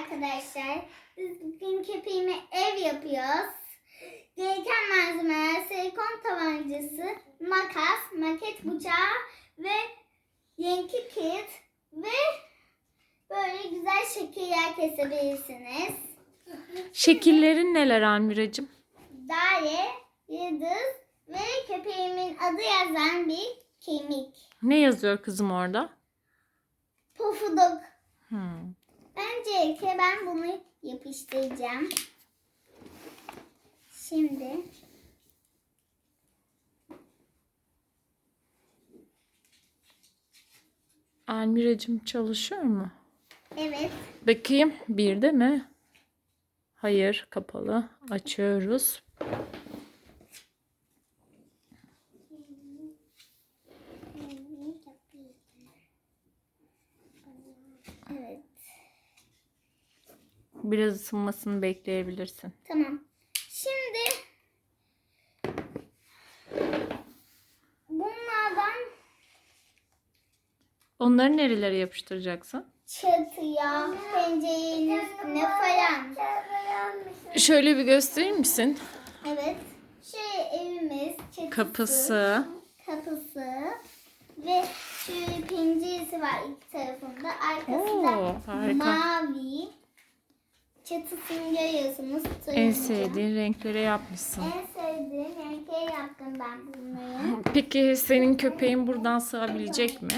arkadaşlar. Biz bugün köpeğime ev yapıyoruz. Gereken malzemeler silikon tabancası, makas, maket bıçağı ve yenki kit ve böyle güzel şekiller kesebilirsiniz. Şekillerin neler Almiracığım? Daire, yıldız ve köpeğimin adı yazan bir kemik. Ne yazıyor kızım orada? Pofuduk. Hmm. Öncelikle ben bunu yapıştıracağım. Şimdi Almiracığım çalışıyor mu? evet Bakayım bir de mi? Hayır kapalı. Açıyoruz. evet Biraz ısınmasını bekleyebilirsin. tamam. Şimdi bunlardan Onları nerelere yapıştıracaksın? çatıya, pencerenin üstüne falan. Şöyle bir gösterir misin? Evet. Şey evimiz, çatısı, Kapısı. kapısı ve şu penceresi var iki tarafında. Arkasında Oo, harika. mavi. Çatısını görüyorsunuz. En sevdiğin renklere yapmışsın. En sevdiğim renkleri yaptım ben bunları. Peki senin köpeğin buradan sığabilecek mi?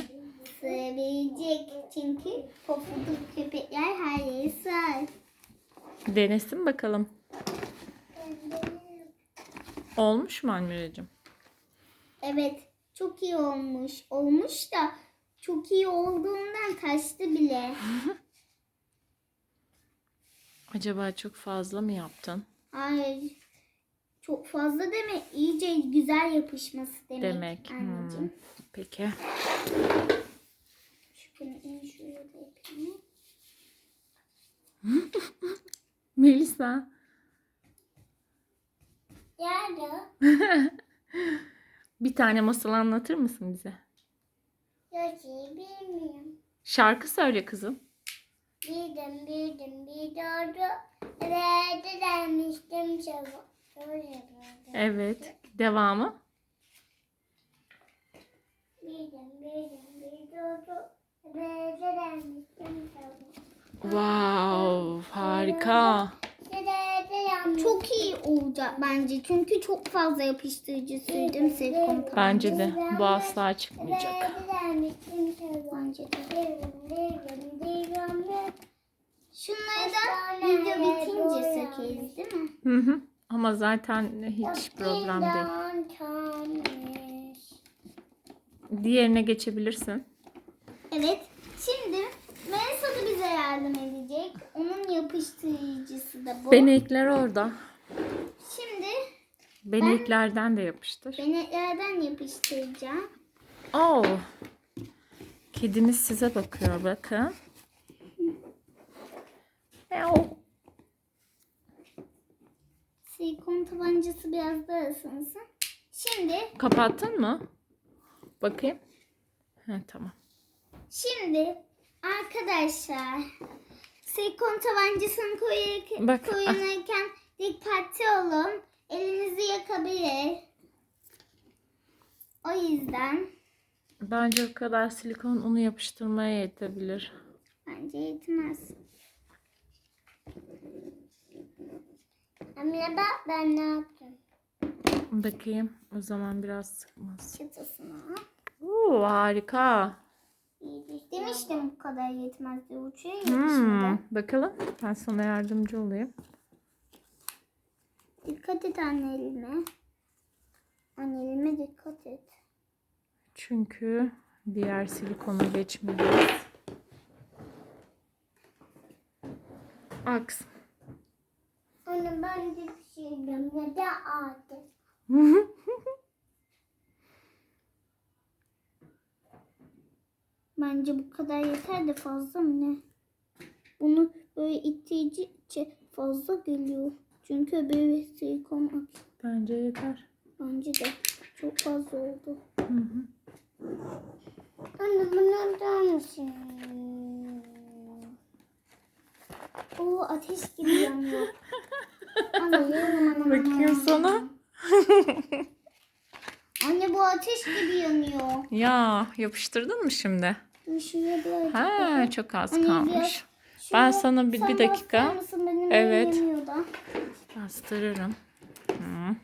Sığabilecek. Çünkü pofuduk köpekler her yere sığar. Denesin bakalım. Olmuş mu Almiracığım? Evet. Çok iyi olmuş. Olmuş da çok iyi olduğundan kaçtı bile. Acaba çok fazla mı yaptın? Hayır. Çok fazla demek iyice güzel yapışması demek. Demek. Hmm. Anneciğim. Peki. Şu penini şuraya da yapayım. Melisa. Nerede? Bir tane masal anlatır mısın bize? Yok bilmiyorum. Şarkı söyle kızım. Bildim bildim bir doğru. Ve demiştim çabuk. Öyle böyle. Evet. Devamı. Bildim bildim bir doğru. Ve demiştim çabuk. Wow, harika. Çok iyi olacak bence. Çünkü çok fazla yapıştırıcı sürdüm silikon Bence de bu asla çıkmayacak. Bence de. Şunları da video bitince sökeriz değil mi? Hı hı. Ama zaten hiç problem değil. Diğerine geçebilirsin. Evet. Şimdi Melisa da bize yardım yapıştırıcısı da bu. Benekler orada. Şimdi Beneklerden de yapıştır. beneklerden yapıştıracağım. Oo. Kediniz size bakıyor bakın. Meow. Silikon tabancası biraz daha ısınsın. Şimdi Kapattın mı? Bakayım. Ha, tamam. Şimdi arkadaşlar silikon tabancasını koyarken, Bak, ah. koyarken dikkatli olun. Elinizi yakabilir. O yüzden Bence o kadar silikon unu yapıştırmaya yetebilir. bence yetmez. Emine bak ben ne yaptım. Bakayım. O zaman biraz sıkmaz. Çıtısına. Oo, harika. Demiştim bu kadar yetmez diye uçuyor ya Hmm, şimdi. bakalım. Ben sana yardımcı olayım. Dikkat et anne elime. Anne elime dikkat et. Çünkü diğer silikonu geçmeliyiz. Aks. Anne ben de pişirdim ya da ağaç. Bence bu kadar yeter de fazla mı ne? Bunu böyle ittiğince fazla geliyor. Çünkü öbürü silikon aç. Bence yeter. Bence de çok fazla oldu. Hı hı. Anne bunu der misin? O ateş gibi yanıyor. Bakayım sana. Anne bu ateş gibi yanıyor. Ya yapıştırdın mı şimdi? Dur Şuraya birazcık. Ha çok az Anne, kalmış. biraz Ben şuraya- sana bir, sen bir dakika basar mısın? Benim Evet. yanıyor da. bastırırım. Hı.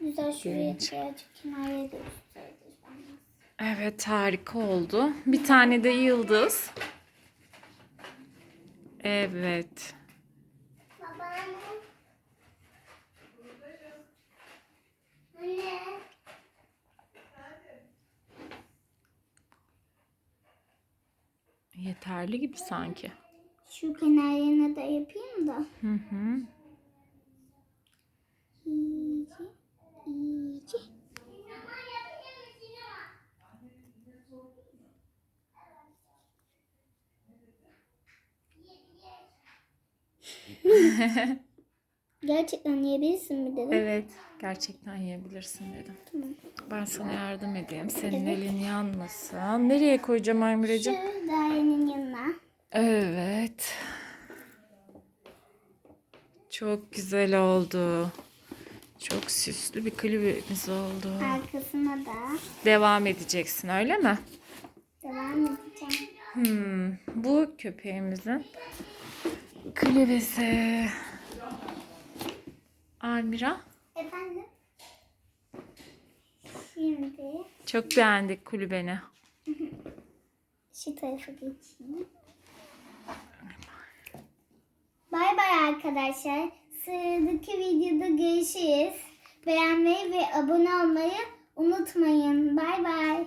Güzel şuraya Gelince. birazcık kenarıya gösteririz. Evet harika oldu. Bir tane de yıldız. Evet. Babaanne. Anne. Yeterli gibi sanki. Şu kenarlarına da yapayım da. Hı hı. İyice, iyice. Gerçekten yiyebilirsin mi dedim. Evet gerçekten yiyebilirsin dedim. Tamam. Ben sana yardım edeyim. Senin elin yanmasın. Nereye koyacağım Aymireciğim? Şu dairenin yanına. Evet. Çok güzel oldu. Çok süslü bir klibimiz oldu. Arkasına da Devam edeceksin öyle mi? devam edeceğim. Hmm, bu köpeğimizin klibesi. Almira. Efendim? Şimdi Çok beğendik kulübeni. şu tarafa geçeyim. Bay bay arkadaşlar. Sıradaki videoda görüşürüz. Beğenmeyi ve abone olmayı unutmayın. Bay bay.